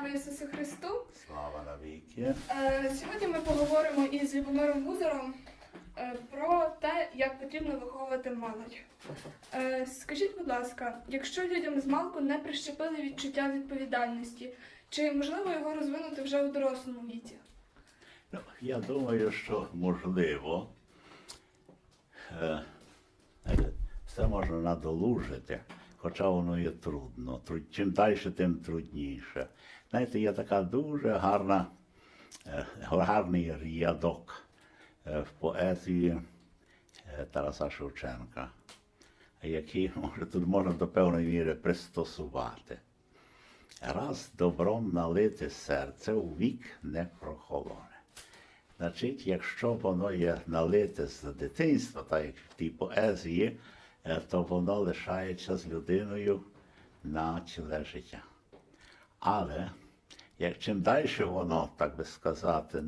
Слава Ісусу Христу! Слава навіки. Е, Сьогодні ми поговоримо із Любомиром Гузером е, про те, як потрібно виховувати молодь. Е, Скажіть, будь ласка, якщо людям з малку не прищепили відчуття відповідальності, чи можливо його розвинути вже у дорослому віці? Ну, я думаю, що можливо. Все можна надолужити, хоча воно є трудно. Чим далі, тим трудніше. Знаєте, є така дуже гарна, е, гарний рядок е, в поезії е, Тараса Шевченка, який може, тут можна до певної міри пристосувати. Раз добром налите серце у вік не прохолоне. Значить, якщо воно є налите з дитинства, так як в тій поезії, то воно лишається з людиною на ціле життя. Але як чим далі воно, так би сказати,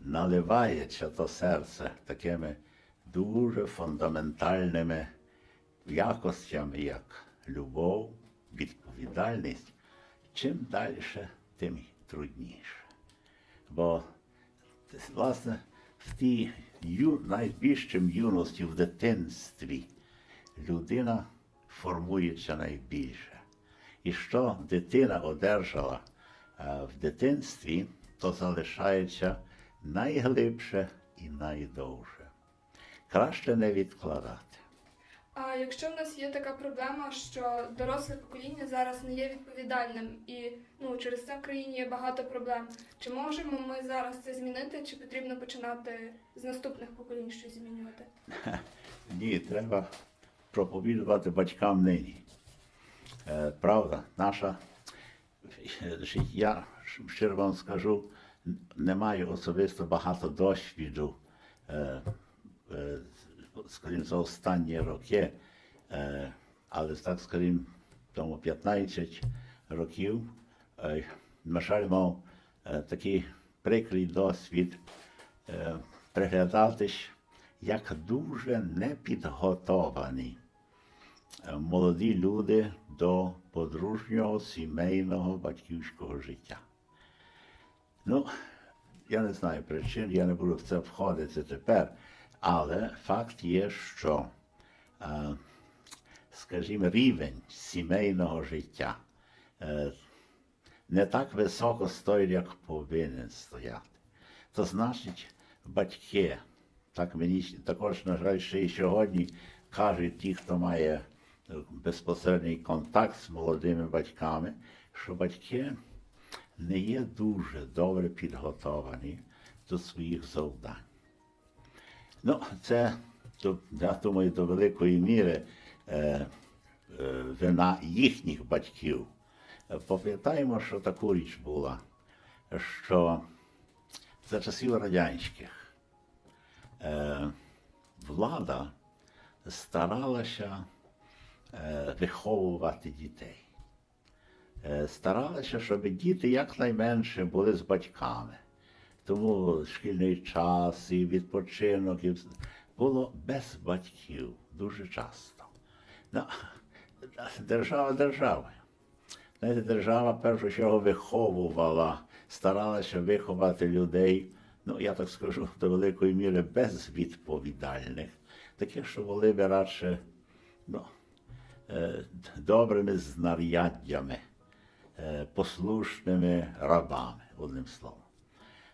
наливається то серце такими дуже фундаментальними якостями, як любов, відповідальність, чим далі, тим трудніше. Бо власне, в тій ю, найбільшим юності, в дитинстві, людина формується найбільше. І що дитина одержала в дитинстві, то залишається найглибше і найдовше. Краще не відкладати. А якщо в нас є така проблема, що доросле покоління зараз не є відповідальним і ну, через це в країні є багато проблем, чи можемо ми зараз це змінити, чи потрібно починати з наступних поколінь щось змінювати? Ні, треба проповідувати батькам нині. Е, правда, наша я щиро вам скажу, не маю особисто багато досвіду, е, е, скажімо, за останні роки, е, але так, скажімо, тому 15 років, на жаль, мав такий прикрий досвід приглядатись, як дуже непідготовані е, молоді люди до подружнього сімейного батьківського життя. Ну, я не знаю причин, я не буду в це входити тепер, але факт є, що, е, скажімо, рівень сімейного життя е, не так високо стоїть, як повинен стояти. То значить, батьки, так мені також, на жаль, ще й сьогодні кажуть ті, хто має безпосередній контакт з молодими батьками, що батьки не є дуже добре підготовані до своїх завдань. Ну, це, я думаю, до великої міри е, е, вина їхніх батьків. Пам'ятаємо, що таку річ була, що за часів радянських е, влада старалася виховувати дітей. Е, старалася, щоб діти якнайменше були з батьками. Тому шкільний час і відпочинок і було без батьків дуже часто. Ну, держава державою. Знаєте, держава першу чергу виховувала, старалася виховати людей, ну я так скажу, до великої міри безвідповідальних, таких, що були б радше ну, е, добрими знаряддями, е, послушними рабами, одним словом.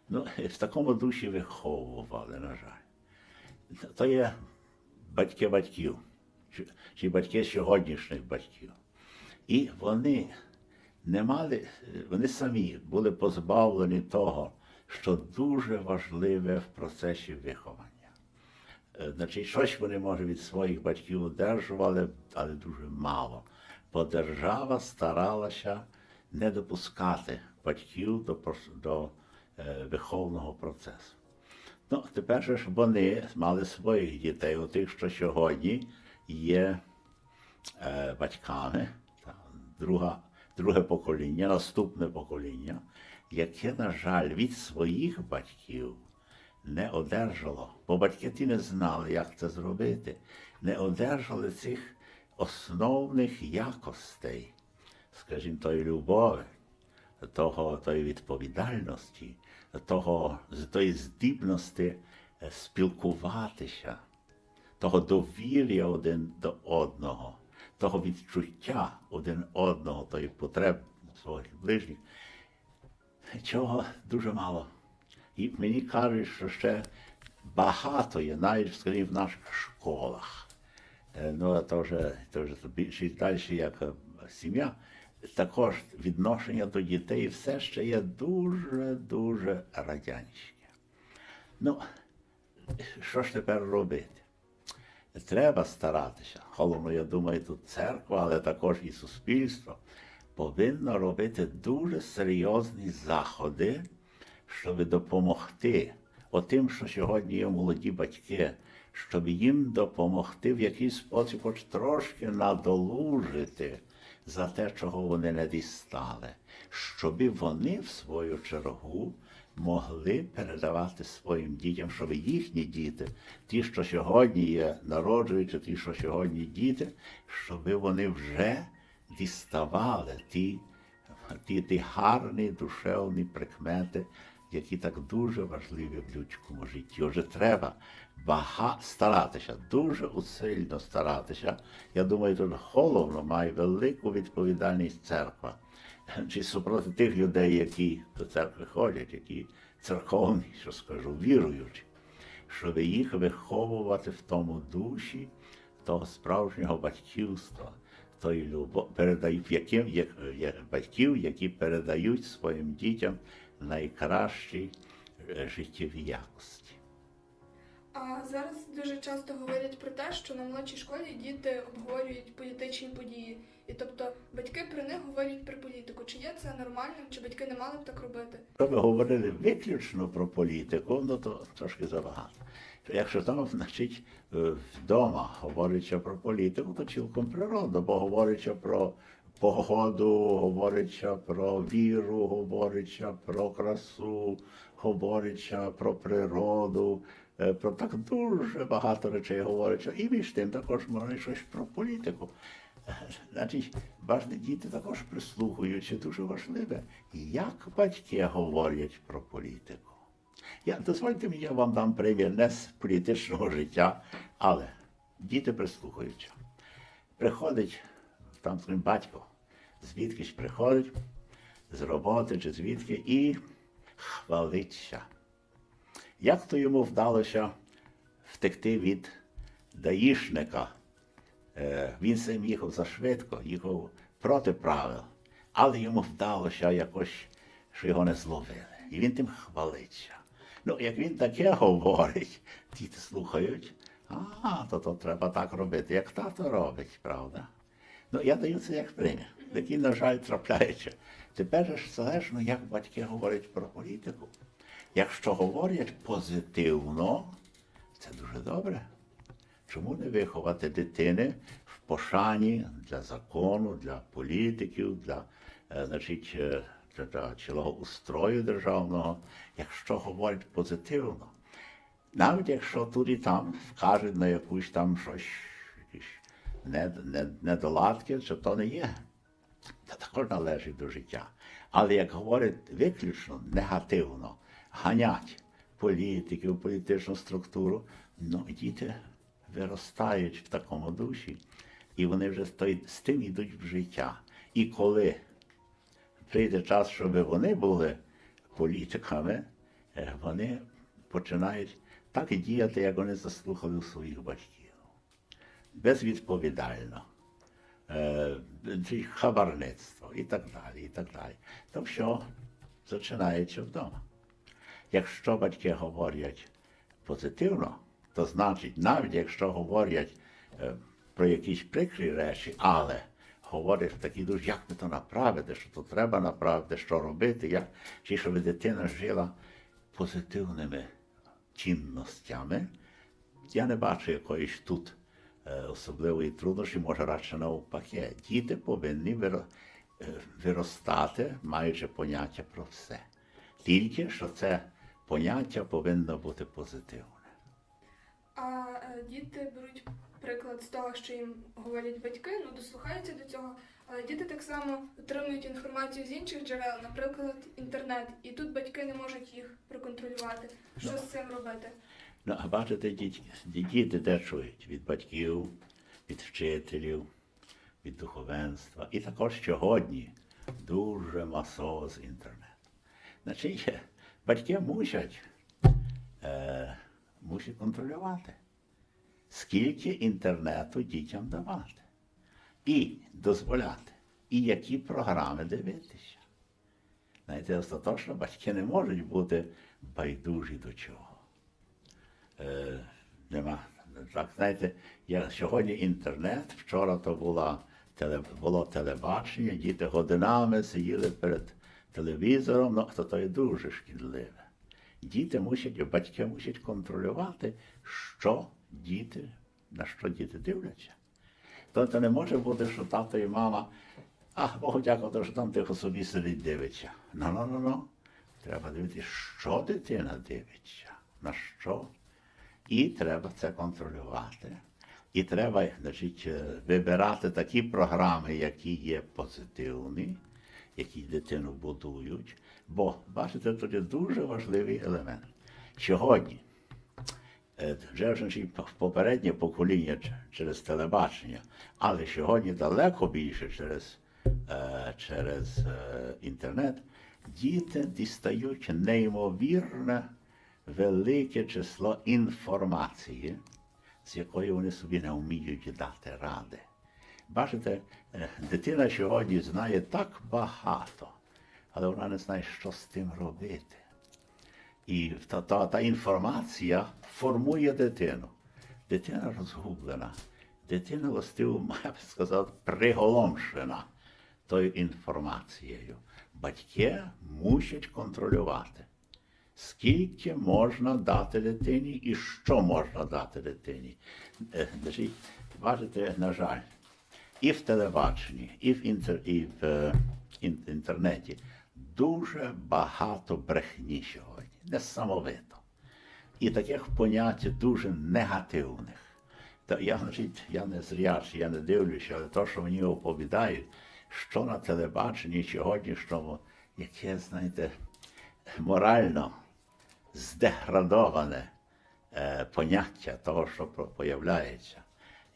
Ну, в такому душі виховували, на жаль. То є батьки батьків, чи батьки сьогоднішніх батьків. І вони не мали, вони самі були позбавлені того, що дуже важливе в процесі виховання. Значить, щось вони, може, від своїх батьків одержували, але дуже мало. Бо держава старалася не допускати батьків до, до е, виховного процесу. Ну, тепер ж вони мали своїх дітей, у тих, що сьогодні є е, батьками, та, друга, друге покоління, наступне покоління, яке, на жаль, від своїх батьків не одержало, бо батьки ті не знали, як це зробити, не одержали цих основних якостей, скажімо, тої любові, того, тої відповідальності, того, тої здібності е, спілкуватися, того довір'я один до одного, того відчуття один одного, тої потреб своїх ближніх, чого дуже мало. І мені кажуть, що ще багато є, навіть скажімо, в наших школах. Е, Ну, а то вже, то вже більше далі, як е, сім'я, також відношення до дітей все ще є дуже-дуже радянське. Ну, що ж тепер робити? Треба старатися. Головно, я думаю, тут церква, але також і суспільство повинно робити дуже серйозні заходи, щоб допомогти отим, що сьогодні є молоді батьки, щоб їм допомогти в якийсь спосіб хоч трошки надолужити за те, чого вони не дістали, щоб вони, в свою чергу, могли передавати своїм дітям, щоб їхні діти, ті, що сьогодні є народжуються, ті, що сьогодні діти, щоб вони вже діставали ті, ті, ті гарні душевні прикмети, які так дуже важливі в людському житті. Отже, треба бага старатися, дуже усильно старатися. Я думаю, тут головно має велику відповідальність церква. Чи супроти тих людей, які до церкви ходять, які церковні, що скажу, віруючі, щоб їх виховувати в тому душі того справжнього батьківства, тої любов, передають, яким є, є батьків, які передають своїм дітям найкращі е, життєві якості. А зараз дуже часто говорять про те, що на молодшій школі діти обговорюють політичні події. І тобто батьки при них говорять про політику. Чи є це нормальним, чи батьки не мали б так робити? Якщо ви говорили виключно про політику, ну то трошки забагато. Якщо там, значить, е, вдома говориться про політику, то цілком природно, бо говориться про погоду, говориться про віру, говориться про красу, говориться про природу, е, про так дуже багато речей говориться. І між тим також можна щось про політику. Значить, бачите, діти також прислухаються дуже важливе, як батьки говорять про політику. Я, дозвольте мені, я вам дам примір не з політичного життя, але діти прислухаються. Приходить там скажімо, батько, звідкись приходить з роботи чи звідки і хвалиться. Як то йому вдалося втекти від даїшника? Е, Він сам їхав зашвидко, їхав проти правил, але йому вдалося якось, що його не зловили. І він тим хвалиться. Ну, як він таке говорить, діти слухають, а, то, то треба так робити, як тато робить, правда? Ну, я даю це як примір, який, на жаль, трапляється. Тепер ж залежно, як батьки говорять про політику. Якщо говорять позитивно, це дуже добре. Чому не виховати дитини в пошані для закону, для політиків, для, е, значить, е, для, цілого устрою державного, якщо говорять позитивно? Навіть якщо тут і там вкажуть на якусь там щось, якісь нед- нед- недоладки, то не є. Це також належить до життя. Але як говорять виключно негативно, ганять політиків, політичну структуру, ну діти виростають в такому душі, і вони вже з тим йдуть в життя. І коли прийде час, щоб вони були політиками, е, вони починають так діяти, як вони заслухали своїх батьків. Безвідповідально е, чи хабарництво і так далі, і так далі. То все починається вдома. Якщо батьки говорять позитивно, то значить, навіть якщо говорять про якісь прикрі речі, але говорять в такій дуже, як ми то направити, що то треба направити, що робити, як, чи щоб дитина жила позитивними цінностями, я не бачу якоїсь тут особливої труднощі, може радше навпаки. Діти повинні е, виростати, маючи поняття про все. Тільки що це поняття повинно бути позитивне. А е, діти беруть приклад з того, що їм говорять батьки, ну дослухаються до цього. Але діти так само отримують інформацію з інших джерел, наприклад, інтернет, і тут батьки не можуть їх проконтролювати. Що з цим робити? Ну, а бачите, діти, діти де чують від батьків, від вчителів, від духовенства. І також сьогодні дуже масово з інтернету. Значить, батьки мусять, е, мусять контролювати, скільки інтернету дітям давати. І дозволяти, і які програми дивитися. Знаєте, остаточно батьки не можуть бути байдужі до чого. Е, нема. Так, знаєте, я, сьогодні інтернет, вчора то була, теле, було телебачення, діти годинами сиділи перед телевізором, ну, то, то є дуже шкідливе. Діти мусять, батьки мусять контролювати, що діти, на що діти дивляться. Тобто не може бути, що тато і мама, а Богу дякувати, що там тихо собі сидить дивиться. Ну, ну, ну, ну. Треба дивитися, що дитина дивиться, на що. І треба це контролювати. І треба значить, е, вибирати такі програми, які є позитивні, які дитину будують. Бо, бачите, тут є дуже важливий елемент. Сьогодні Е, вже значить, попереднє покоління через телебачення, але сьогодні далеко більше через, е, через інтернет, діти дістають неймовірне велике число інформації, з якої вони собі не вміють дати ради. Бачите, е, дитина сьогодні знає так багато, але вона не знає, що з тим робити. І та, та, та інформація формує дитину. Дитина розгублена. Дитина властиво, я б сказав, приголомшена тою інформацією. Батьки мусять контролювати, скільки можна дати дитині і що можна дати дитині. Е, Бачите, на жаль, і в телебаченні, і в, інтер, і в е, ін- інтернеті дуже багато брехні сьогодні, несамовито. І таких понять дуже негативних. Та я, значить, я не зряч, я не дивлюся, але то, що мені оповідають, що на телебаченні сьогоднішньому, яке, знаєте, морально здеградоване е, поняття того, що появляється.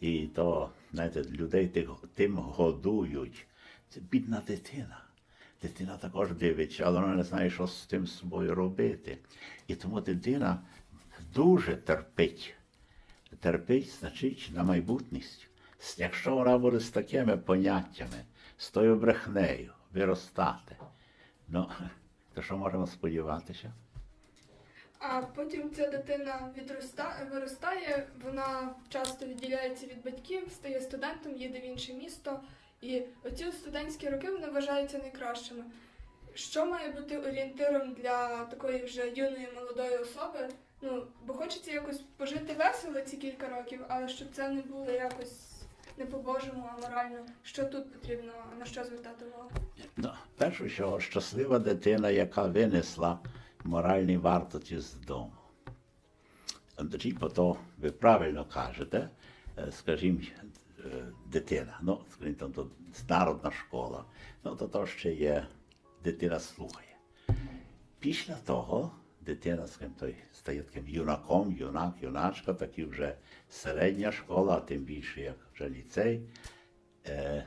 І то, знаєте, людей тих- тим годують. Це бідна дитина. Дитина також дивиться, але вона не знає, що з тим собою робити. І тому дитина дуже терпить. Терпить, значить, на майбутність. Якщо вона буде з такими поняттями, з тою брехнею виростати, ну, то що можемо сподіватися? А потім ця дитина відроста... виростає, вона часто відділяється від батьків, стає студентом, їде в інше місто. І оці студентські роки вони вважаються найкращими. Що має бути орієнтиром для такої вже юної молодої особи? Ну, бо хочеться якось пожити весело ці кілька років, але щоб це не було якось не по-божому, а морально. Що тут потрібно, на що звертати увагу? Ну, перше всього, щаслива дитина, яка винесла моральні вартості з дому. Бо то ви правильно кажете, скажімо, дитина, ну, скажімо, то народна школа, ну, то то ще є, дитина слухає. Після того дитина скажімо, той, стає таким юнаком, юнак, юначка, такі вже середня школа, а тим більше як вже ліцей. Е,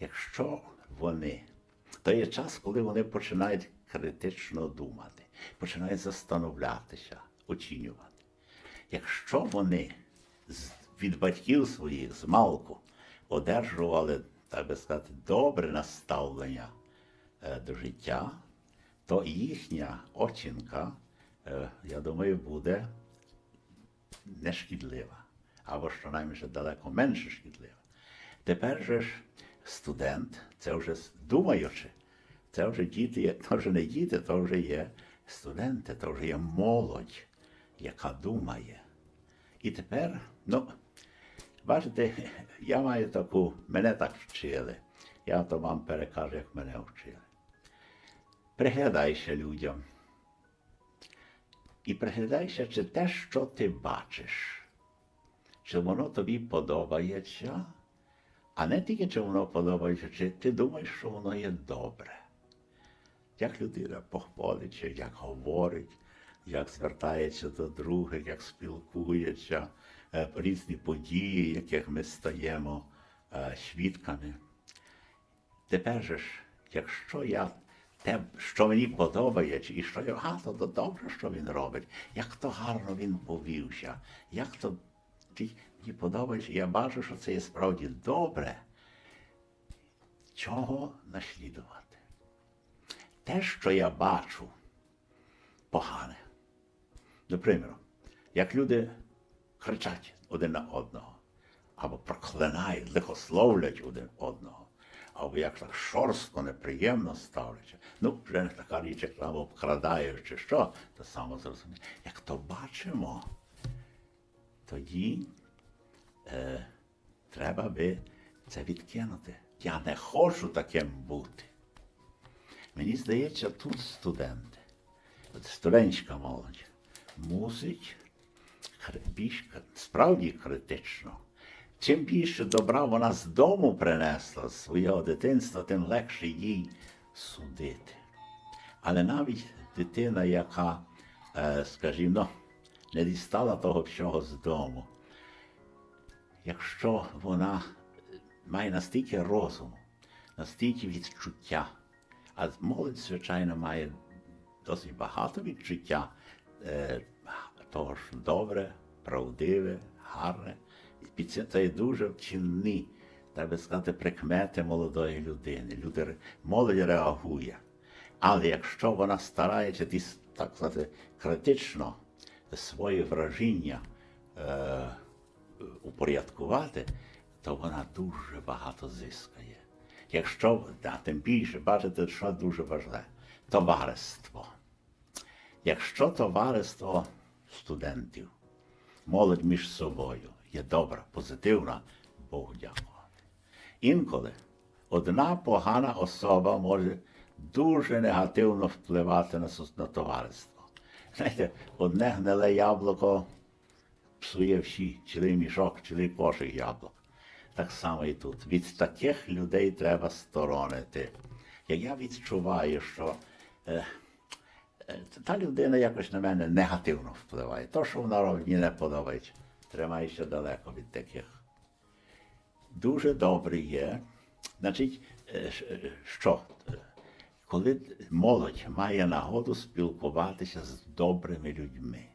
якщо вони, то є час, коли вони починають критично думати, починають застановлятися, оцінювати. Якщо вони від батьків своїх з малку одержували, так би сказати, добре наставлення е, до життя, то їхня оцінка, е, я думаю, буде нешкідлива, або щонайменше далеко менше шкідлива. Тепер же ж студент, це вже думаючи, це вже діти, то вже не діти, то вже є студенти, то вже є молодь, яка думає. І тепер, ну, бачите, я маю таку, мене так вчили. Я то вам перекажу, як мене вчили. Приглядайся людям. І приглядайся, чи те, що ти бачиш, чи воно тобі подобається, А не тільки чи воно подобається, чи ти думаєш, що воно є добре. Як людина походить, як говорить, як звертається до других, як спілкується, е, різні події, яких ми стаємо е, свідками. Тепер же ж, якщо я те, що мені подобається, і що я то, то добре, що він робить, як то гарно він повівся, як то мені подобається, я бачу, що це є справді добре. Чого наслідувати? Те, що я бачу, погане. Приміру, як люди кричать один на одного, або проклинають, лихословлять один одного, або як так шорстко, неприємно ставляться. Ну, вже не така річ, як там обкрадають чи що, то само зрозуміло. Як то бачимо, тоді е, треба би це відкинути. Я не хочу таким бути. Мені здається, тут студенти, от студентська молодь, мусить більш справді критично. Чим більше добра вона з дому принесла з свого дитинства, тим легше їй судити. Але навіть дитина, яка, е, скажімо, ну, не дістала того всього з дому, якщо вона має настільки розуму, настільки відчуття, а молодь, звичайно, має досить багато відчуття е, того ж добре, правдиве, гарне. І це- є дуже вчинні, би сказати, прикмети молодої людини. Люди, молодь реагує. Але якщо вона старається так сказати, критично свої враження е, упорядкувати, то вона дуже багато зискає. Якщо, да, тим більше, бачите, що дуже важливе товариство. Якщо товариство студентів, молодь між собою є добра, позитивна, Богу дякувати. Інколи одна погана особа може дуже негативно впливати на, на товариство. Знаєте, одне гниле яблуко псує всі, цілий мішок, цілий кошик яблук. Так само і тут. Від таких людей треба сторонити. Як я відчуваю, що е, е, та людина якось на мене негативно впливає. То, що вона робить, мені не подобається. Тримаюся далеко від таких. Дуже добре є. Значить, е, е, що? Коли молодь має нагоду спілкуватися з добрими людьми,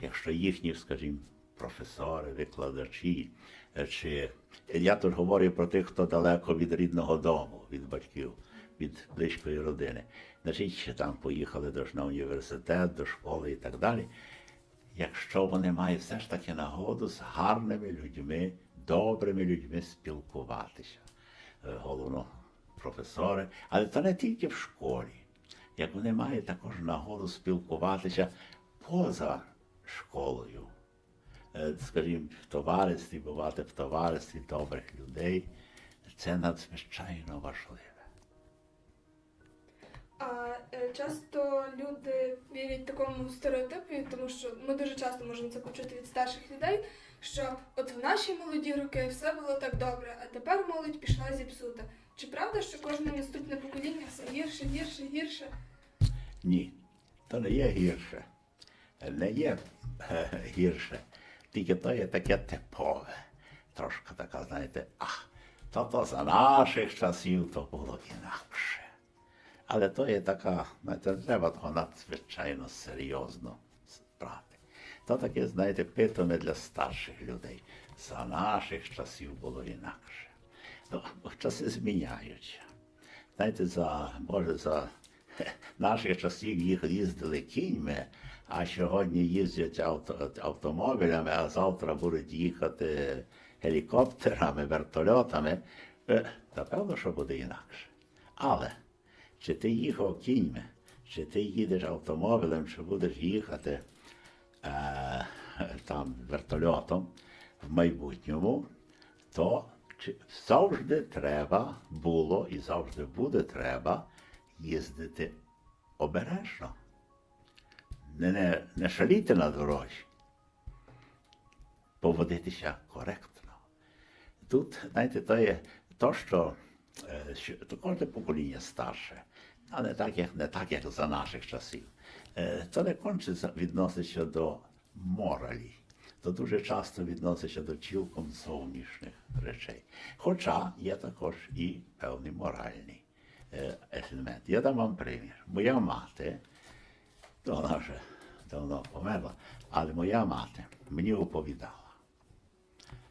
якщо їхні, скажімо, професори, викладачі, е, чи я тут говорю про тих, хто далеко від рідного дому, від батьків, від близької родини, значить, там поїхали до на університет, до школи і так далі. Якщо вони мають все ж таки нагоду з гарними людьми, добрими людьми спілкуватися, Е, головно професори, але це не тільки в школі. Як вони мають також нагоду спілкуватися поза школою, скажімо, в товаристві, бувати в товаристві добрих людей, це надзвичайно важливе. А е, часто люди вірять такому стереотипі, тому що ми дуже часто можемо це почути від старших людей, що от в наші молоді роки все було так добре, а тепер молодь пішла зіпсута. Чи правда, що кожне наступне покоління все гірше, гірше, гірше? Ні, то не є гірше. Не є е, гірше. То є таке типове. Трошки така, знаєте, ах, то то за наших часів то було інакше. Але то є така, знаєте, треба того надзвичайно серйозно брати. То таке, знаєте, питане для старших людей. За наших часів було інакше. Ну, часи зміняються. Знаєте, за, може, за наших часів їх їздили кіньми, а сьогодні їздять авто, автомобілями, а завтра будуть їхати гелікоптерами, вертольотами. Е, Напевно, що буде інакше. Але чи ти їхав кіньми, чи ти їдеш автомобілем, чи будеш їхати е, там вертольотом в майбутньому, то завжди треба було і завжди буде треба їздити обережно. Не, не, не шаліти на дорозі, поводитися коректно. тут, знаєте, то є то, що, е, що то кожне покоління старше, а не так, як, не так, як за наших часів. Е, То не конче відноситься до моралі. То дуже часто відноситься до цілком зовнішніх речей. Хоча є також і певний моральний е, елемент. Я дам вам примір. Моя мати, вона вже давно померла, але моя мати мені оповідала,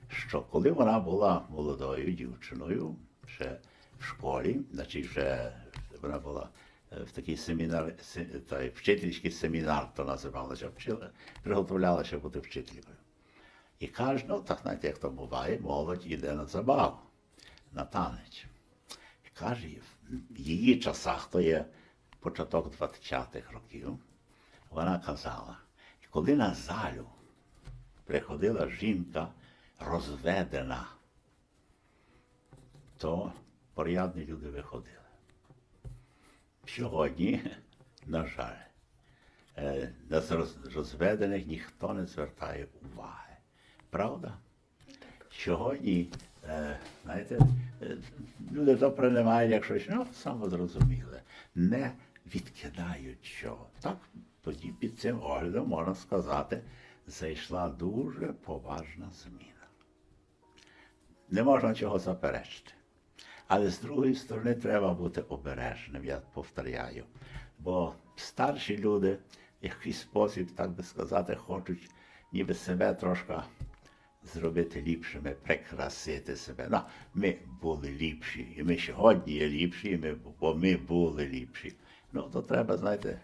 що коли вона була молодою дівчиною, ще в школі, значить вже вона була е, в такий семінар, той вчительський семінар, то називалося, вчила, приготовлялася бути вчителькою. І каже, ну так знаєте, як то буває, молодь іде на забаву, на танець. І каже, в її часах, то є початок 20-х років, вона казала, коли на залю приходила жінка розведена, то порядні люди виходили. Сьогодні, на жаль, е, на розведених ніхто не звертає уваги. Правда? Сьогодні, е, знаєте, е, люди то приймають як щось, ну, самозрозуміле, не відкидають чого. Так, тоді під цим оглядом можна сказати, зайшла дуже поважна зміна. Не можна чого заперечити. Але з другої сторони треба бути обережним, я повторяю. Бо старші люди в якийсь спосіб, так би сказати, хочуть ніби себе трошки зробити ліпшими, прикрасити себе. Ну, ми були ліпші, і ми сьогодні є ліпші, і ми, бо ми були ліпші. Ну, то треба, знаєте,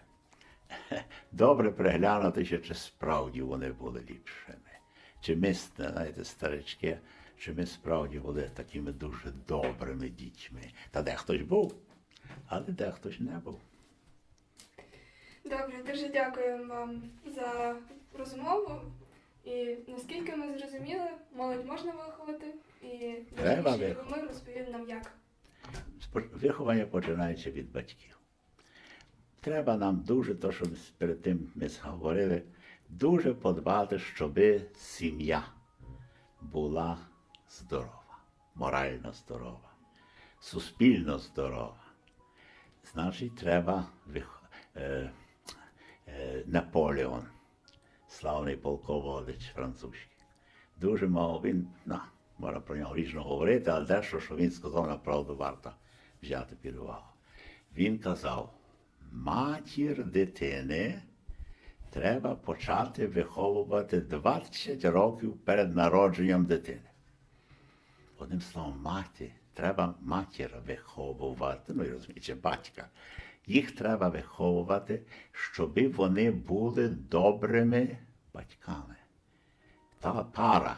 добре приглянути, ще, чи справді вони були ліпшими. Чи ми, знаєте, старички, чи ми справді були такими дуже добрими дітьми. Та дехтось був, але дехтось не був. Добре, дуже дякую вам за розмову. І наскільки ми зрозуміли, молодь можна виховати, і Треба виховати. Любомир розповів нам як. Виховання починається від батьків. Треба нам дуже, то, що перед тим ми говорили, дуже подбати, щоб сім'я була здорова, морально здорова, суспільно здорова. Значить, треба е, е, Наполеон, славний полководець французький. Дуже мав він, ну, можна про нього різно говорити, але дещо, що він сказав, направду варто взяти під увагу. Він казав, матір дитини треба почати виховувати 20 років перед народженням дитини. Одним словом, мати, треба матір виховувати, ну і розумієте, батька. Їх треба виховувати, щоб вони були добрими батьками. Та пара,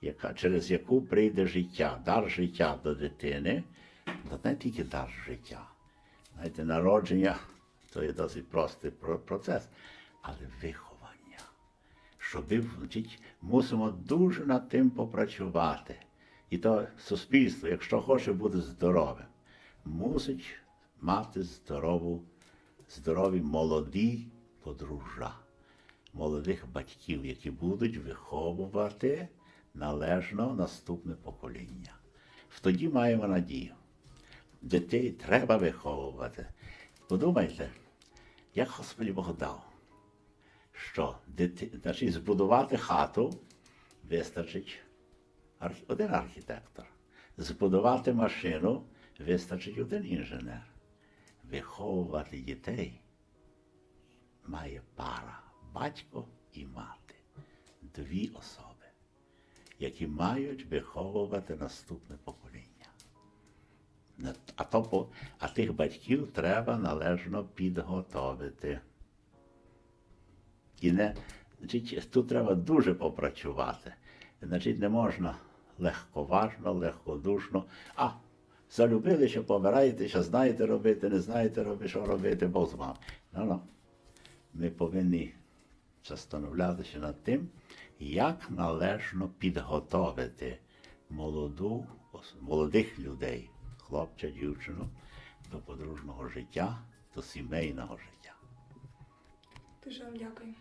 яка, через яку прийде життя, дар життя до дитини, то не тільки дар життя. Знаєте, народження то є досить простий про- процес, але виховання. Щоб значить, мусимо дуже над тим попрацювати. І то суспільство, якщо хоче бути здоровим, мусить мати здорову, здорові молоді подружжя, молодих батьків, які будуть виховувати належно наступне покоління. Тоді маємо надію. Дітей треба виховувати. Подумайте, як Господь Бог дав, що дити... значить, збудувати хату вистачить один архітектор. Збудувати машину вистачить один інженер. Виховувати дітей має пара, батько і мати, дві особи, які мають виховувати наступне покоління. А, то, а тих батьків треба належно підготовити. І не, значить, тут треба дуже попрацювати. Значить, не можна легковажно, легкодушно. А, залюбилися, помираєтеся, знаєте робити, не знаєте робити, що робити, Бог з вами. Ну, ну. Ми повинні застановлятися над тим, як належно підготовити молоду, молодих людей, хлопця, дівчину, до подружного життя, до сімейного життя. Дуже вам дякую.